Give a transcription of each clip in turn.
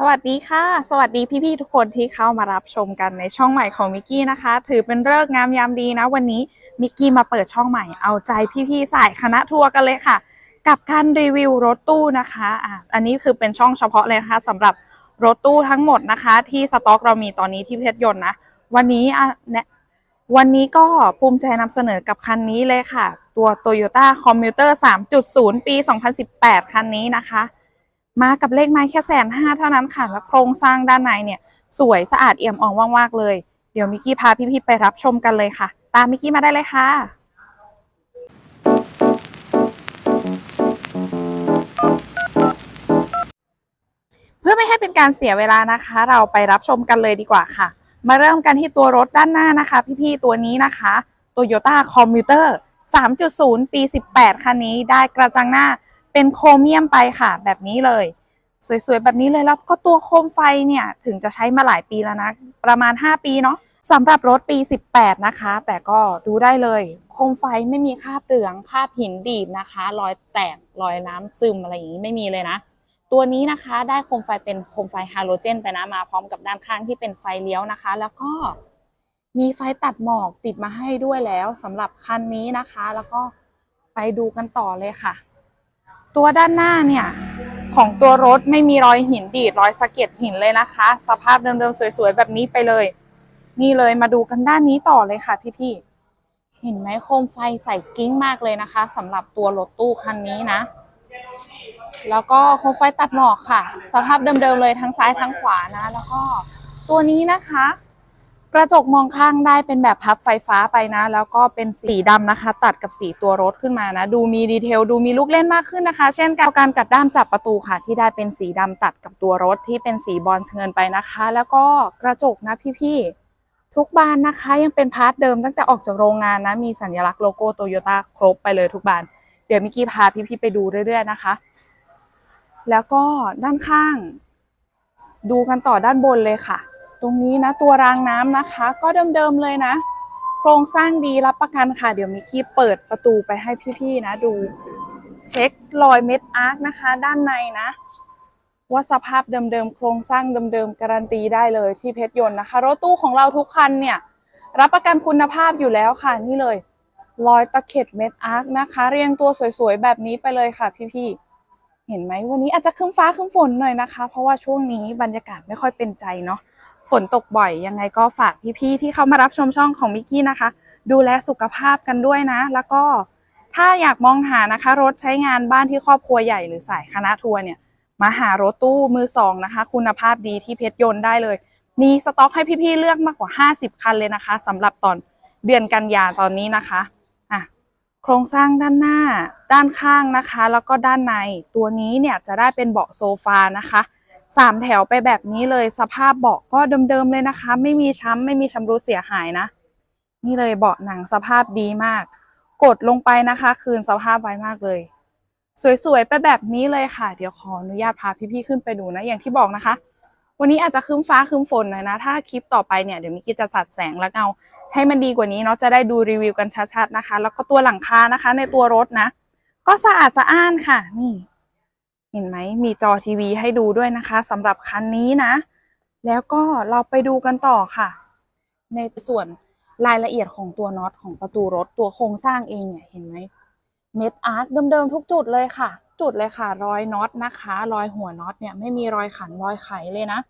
สวัสดีค่ะ สวัสดีพี่ๆทุกคนที่เข้ามารับชมกันในช่องใหม่ของมิกกี้นะคะ ถือเป็นเลิกงามยามดีนะ วันนี้มิกกี้มาเปิดช่องใหม่เอาใจพี่ๆสายคณะทัวร์กันเลยค่ะ กับการรีวิวรถตู้นะคะอะอันนี้คือเป็นช่องเฉพาะเลยนะคะสำหรับรถตู้ทั้งหมดนะคะ ที่สต็อกเรามีตอนนี้ที่เพชรยนต์นะ วันนี้อะแนะวันนี้ก็ภูมิใจนำเสนอกับคันนี้เลยค่ะ ตัว Toyota Commuter 3.0 ปี 2018 คันนี้นะคะ มากับเลขไม้แค่แสนห้าเท่านั้นค่ะ แล้วโครงสร้างด้านในเนี่ย สวยสะอาดเอี่ยมอ่องมากๆเลย เดี๋ยวมิกกี้พาพี่ๆไปรับชมกันเลยค่ะ ตามมิกกี้มาได้เลยค่ะเพื่อไม่ให้เป็นการเสียเวลานะคะ เราไปรับชมกันเลยดีกว่าค่ะ มาเริ่มกันที่ตัวรถด้านหน้านะคะ พี่ๆตัวนี้นะคะ Toyota Commuter 3.0 ปี 18 คันนี้ได้กระจังหน้า เป็นโครเมียมไปค่ะ แบบนี้เลย สวยๆ แบบนี้เลยแล้วก็ตัวโคมไฟเนี่ยถึงจะใช้มาหลายปีแล้วนะ ประมาณ 5 ปีเนาะสำหรับรถปี 18 นะคะ แต่ก็ดูได้เลย โคมไฟไม่มีคราบเหลืองคราบหินดีดนะคะ รอยแตกรอยน้ำซึมอะไรอย่างนี้ไม่มีเลยนะ ตัวนี้นะคะได้โคมไฟเป็นโคมไฟฮาโลเจนไปนะมาพร้อมกับด้านข้างที่เป็นไฟเลี้ยวนะคะ แล้วก็มีไฟตัดหมอกติดมาให้ด้วยแล้วสำหรับคันนี้นะคะ แล้วก็ไปดูกันต่อเลยค่ะ ตัวด้านหน้าเนี่ยของตัวรถไม่มีรอยหินดีดรอยสะเก็ดหินเลยนะคะ สภาพเดิมๆสวยๆแบบนี้ไปเลย นี่เลยมาดูกันด้านนี้ต่อเลยค่ะพี่ๆเห็นไหมโคมไฟใส่กิ้งมากเลยนะคะสำหรับตัวรถตู้คันนี้นะ แล้วก็โคมไฟตัดหมอกค่ะ สภาพเดิมๆเลยทั้งซ้ายทั้งขวานะ แล้วก็ตัวนี้นะคะ กระจกมองข้างได้เป็นแบบพับไฟฟ้าไปนะ แล้วก็เป็นสีดำนะคะ ตัดกับสีตัวรถขึ้นมานะ ดูมีดีเทลดูมีลูกเล่นมากขึ้นนะคะ เช่นการการกัดด้ามจับประตูค่ะ ที่ได้เป็นสีดำตัดกับตัวรถที่เป็นสีบอลเงินไปนะคะ แล้วก็กระจกนะพี่ๆทุกบานนะคะยังเป็นพาร์ทเดิมตั้งแต่ออกจากโรงงานนะ มีสัญลักษณ์โลโก้โตโยต้าครบไปเลยทุกบาน เดี๋ยวมิกกี้พาพี่ๆไปดูเรื่อย ๆนะคะ แล้วก็ด้านข้าง ดูกันต่อด้านบนเลยค่ะ ตรงนี้นะตัวรางน้ำนะคะ ก็เดิมๆเลยนะ โครงสร้างดีรับประกันค่ะ เดี๋ยวมิกกี้เปิดประตูไปให้พี่ๆนะดู เช็ครอยเม็ดอาร์คนะคะ ด้านในนะ ว่าสภาพเดิมๆโครงสร้างเดิมๆการันตีได้เลยที่เพชรยนต์นะคะ รถตู้ของเราทุกคันเนี่ยรับประกันคุณภาพอยู่แล้วค่ะนี่เลยรอยตะเข็บเม็ดอาร์คนะคะ เรียงตัวสวยๆแบบนี้ไปเลยค่ะพี่ๆเห็นไหมวันนี้อาจจะครึ้มฟ้าครึ้มฝนหน่อยนะคะ เพราะว่าช่วงนี้บรรยากาศไม่ค่อยเป็นใจเนาะ ฝนตกบ่อยยังไงก็ฝากพี่ๆที่เข้ามารับชมช่องของมิกกี้นะคะ ดูแลสุขภาพกันด้วยนะ แล้วก็ถ้าอยากมองหานะคะ รถใช้งานบ้านที่ครอบครัวใหญ่หรือสายคณะทัวร์เนี่ยมาหารถตู้มือสองนะคะ คุณภาพดีที่เพชรยนต์ได้เลย มีสต็อกให้พี่ๆเลือกมากกว่า 50 คันเลยนะคะสำหรับตอนเดือนกันยาตอนนี้นะคะอะโครงสร้างด้านหน้า ด้านข้างนะคะ แล้วก็ด้านในตัวนี้เนี่ยจะได้เป็นเบาะโซฟานะคะ สามแถวไปแบบนี้เลยสภาพเบาะก็เดิมๆเลยนะคะ ไม่มีช้ำไม่มีชำรุดเสียหายนะ นี่เลยเบาะหนังสภาพดีมาก กดลงไปนะคะ คืนสภาพไว้มากเลย สวยๆไปแบบนี้เลยค่ะ เดี๋ยวขออนุญาตพาพี่ๆขึ้นไปดูนะ อย่างที่บอกนะคะ วันนี้อาจจะครึ้มฟ้าครึ้มฝนหน่อยนะ ถ้าคลิปต่อไปเนี่ยเดี๋ยวมิกกี้จะสัดแสงแล้วเอาให้มันดีกว่านี้เนาะจะได้ดูรีวิวกันชัดๆนะคะ แล้วก็ตัวหลังคานะคะ ในตัวรถนะ ก็สะอาดสะอ้านค่ะนี่ เห็นไหมมีจอทีวีให้ดูด้วยนะคะสำหรับคันนี้นะ แล้วก็เราไปดูกันต่อค่ะ ในส่วนรายละเอียดของตัวน็อตของประตูรถตัวโครงสร้างเองเนี่ยเห็นไหมเม็ดอาร์คเดิมๆทุกจุดเลยค่ะ จุดเลยค่ะ รอยน็อตนะคะ รอยหัวน็อตเนี่ยไม่มีรอยขันรอยไขเลยนะ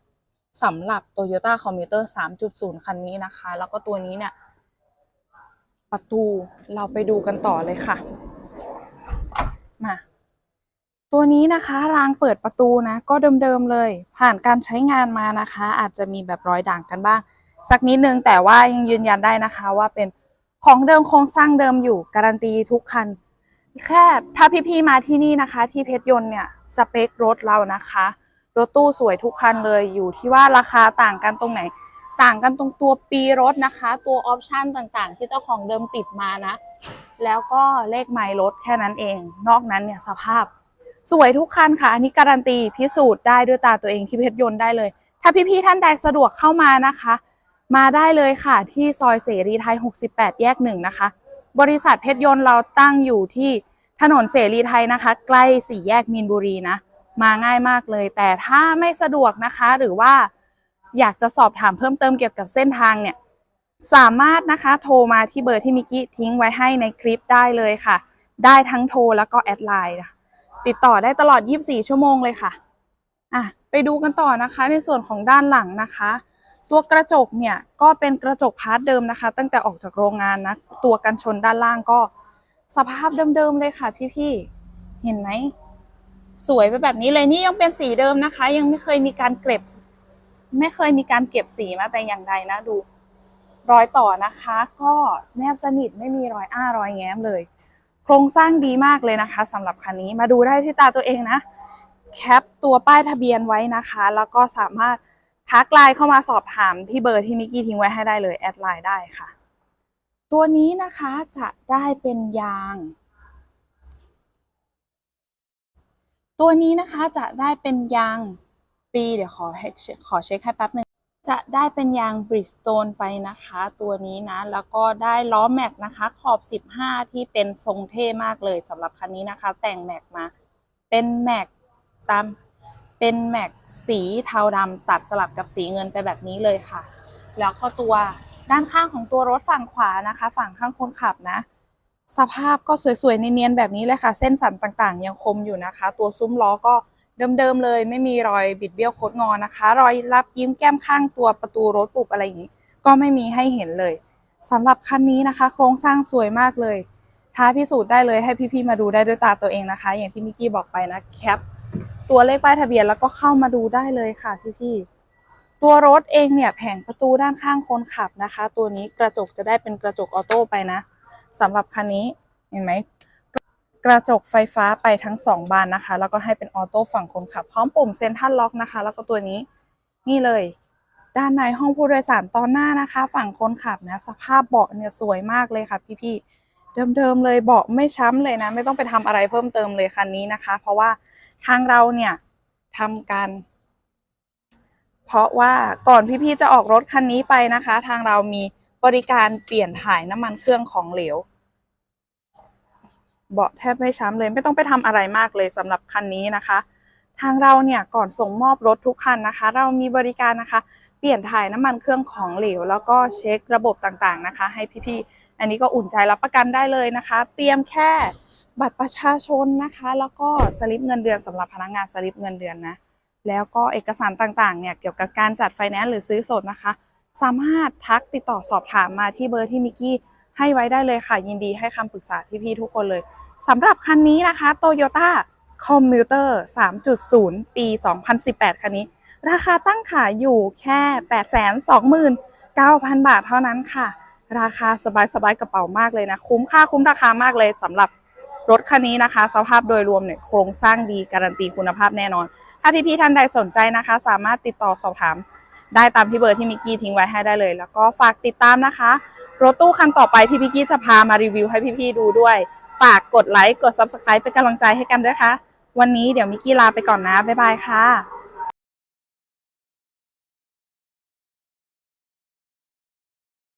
สำหรับ Toyota Commuter 3.0 คันนี้นะคะ แล้วก็ตัวนี้เนี่ยประตูเราไปดูกันต่อเลยค่ะ มา ตัวนี้นะคะรางเปิดประตูนะ ก็เดิมๆเลย ผ่านการใช้งานมานะคะ อาจจะมีแบบรอยด่างกันบ้าง สักนิดนึงแต่ว่ายังยืนยันได้นะคะว่าเป็นของเดิมโครงสร้างเดิมอยู่การันตีทุกคัน แค่ถ้าพี่ๆมาที่นี่นะคะ ที่เพชรยนต์เนี่ยสเปครถเรานะคะรถตู้สวยทุกคันเลยอยู่ที่ว่าราคาต่างกันตรงไหน ต่างกันตรงตัวปีรถนะคะ ตัวออปชันต่างๆ ที่เจ้าของเดิมติดมานะ แล้วก็เลขไมล์รถแค่นั้นเอง นอกนั้นเนี่ยสภาพ สวยทุกคันค่ะ อันนี้การันตีพิสูจน์ได้ด้วยตาตัวเองที่เพชรยนต์ได้เลย ถ้าพี่ๆท่านใดสะดวกเข้ามานะคะ มาได้เลยค่ะที่ซอยเสรีไทย 68 แยกหนึ่งนะคะ บริษัทเพชรยนต์เราตั้งอยู่ที่ถนนเสรีไทยนะคะ ใกล้สี่แยกมีนบุรีนะ มาง่ายมากเลย แต่ถ้าไม่สะดวกนะคะ หรือว่าอยากจะสอบถามเพิ่มเติมเกี่ยวกับเส้นทางเนี่ยสามารถนะคะโทรมาที่เบอร์ที่มิกกี้ทิ้งไว้ให้ในคลิปได้เลยค่ะ ได้ทั้งโทรแล้วก็แอดไลน์ ติดต่อได้ตลอด 24 ชั่วโมงเลยค่ะอะไปดูกันต่อนะคะในส่วนของด้านหลังนะคะ ตัวกระจกเนี่ยก็เป็นกระจกพาร์ทเดิมนะคะ ตั้งแต่ออกจากโรงงานนะตัวกันชนด้านล่างก็สภาพเดิมๆเลยค่ะพี่ๆเห็นไหมสวยไปแบบนี้เลยนี่ยังเป็นสีเดิมนะคะ ยังไม่เคยมีการเก็บ ไม่เคยมีการเก็บสีมาแต่อย่างใดนะดู รอยต่อนะคะ ก็แนบสนิทไม่มีรอยอ้ารอยแง้มเลย โครงสร้างดีมากเลยนะคะสำหรับคันนี้มาดูได้ที่ตาตัวเองนะแคปตัวป้ายทะเบียนไว้นะคะ แล้วก็สามารถทักไลน์เข้ามาสอบถามที่เบอร์ที่มิกกี้ทิ้งไว้ให้ได้เลยแอดไลน์ได้ค่ะ ตัวนี้นะคะจะได้เป็นยาง ตัวนี้นะคะจะได้เป็นยางปีเดี๋ยวขอให้ขอเช็คให้แป๊บหนึง จะได้เป็นยางบริสโตนไปนะคะ ตัวนี้นะ แล้วก็ได้ล้อแม็กนะคะขอบ 15 ที่เป็นทรงเท่มากเลยสำหรับคันนี้นะคะ แต่งแม็กมา เป็นแม็กตามเป็นแม็กสีเทาดำตัดสลับกับสีเงินไปแบบนี้เลยค่ะ แล้วก็ตัวด้านข้างของตัวรถฝั่งขวานะคะ ฝั่งข้างคนขับนะ สภาพก็สวยๆเนียนๆแบบนี้เลยค่ะ เส้นสันต่างๆ ยังคมอยู่นะคะ ตัวซุ้มล้อก็ เดิมๆเลย ไม่มีรอยบิดเบี้ยวโคดงอนะคะ รอยรับยิ้มแก้มข้างตัวประตูรถปุบอะไรอย่างนี้ ก็ไม่มีให้เห็นเลยสำหรับคันนี้นะคะ โครงสร้างสวยมากเลยท้าพิสูจน์ได้เลยให้พี่ๆมาดูได้ด้วยตาตัวเองนะคะ อย่างที่มิกกี้บอกไปนะแคปตัวเลขป้ายทะเบียนแล้วก็เข้ามาดูได้เลยค่ะพี่ๆตัวรถเองเนี่ยแผงประตูด้านข้างคนขับนะคะ ตัวนี้กระจกจะได้เป็นกระจกออโต้ไปนะสำหรับคันนี้เห็นไหม กระจกไฟฟ้าไปทั้ง 2 บานนะคะ แล้วก็ให้เป็นออโต้ฝั่งคนขับ พร้อมปุ่มเซ็นทรัลล็อกนะคะ แล้วก็ตัวนี้นี่เลย ด้านในห้องผู้โดยสารตอนหน้านะคะ ฝั่งคนขับนะสภาพเบาะเนี่ยสวยมากเลยค่ะพี่ๆเดิมๆเลยเบาะไม่ช้ำเลยนะ ไม่ต้องไปทำอะไรเพิ่มเติมเลยคันนี้นะคะ เพราะว่าทางเราเนี่ยทำการเพราะว่าก่อนพี่ๆจะออกรถคันนี้ไปนะคะ ทางเรามีบริการเปลี่ยนถ่ายน้ำมันเครื่องของเหลว เบาะแทบไม่ช้ำเลย ไม่ต้องไปทำอะไรมากเลยสำหรับคันนี้นะคะ ทางเราเนี่ยก่อนส่งมอบรถทุกคันนะคะ เรามีบริการนะคะ เปลี่ยนถ่ายน้ำมันเครื่องของเหลว แล้วก็เช็คระบบต่างๆนะคะ ให้พี่ๆอันนี้ก็อุ่นใจรับประกันได้เลยนะคะ เตรียมแค่บัตรประชาชนนะคะ แล้วก็สลิปเงินเดือนสำหรับพนักงานสลิปเงินเดือนนะแล้วก็เอกสารต่างๆเนี่ยเกี่ยวกับการจัดไฟแนนซ์หรือซื้อสดนะคะ สามารถทักติดต่อสอบถามมาที่เบอร์ที่มิกกี้ ให้ไว้ได้เลยค่ะ ยินดีให้คำปรึกษาพี่ๆทุกคนเลยสำหรับคันนี้นะคะ Toyota Commuter 3.0 ปี 2018 คันนี้ ราคาตั้งขายอยู่แค่ 829,000 บาทเท่านั้นค่ะ ราคาสบายๆกระเป๋ามากเลยนะ คุ้มค่าคุ้มราคามากเลยสำหรับรถคันนี้นะคะ สภาพโดยรวมเนี่ยโครงสร้างดีการันตีคุณภาพแน่นอน ถ้าพี่ๆท่านใดสนใจนะคะ สามารถติดต่อสอบถาม ได้ตามที่เบอร์ที่มิกกี้ทิ้งไว้ให้ได้เลย แล้วก็ฝากติดตามนะคะ รถตู้คันต่อไปที่มิกกี้จะพามารีวิวให้พี่ๆดูด้วย ฝากกดไลค์กด Subscribe เป็นกำลังใจให้กันด้วยค่ะ วันนี้เดี๋ยวมิกกี้ลาไปก่อนนะ บ๊ายบายค่ะ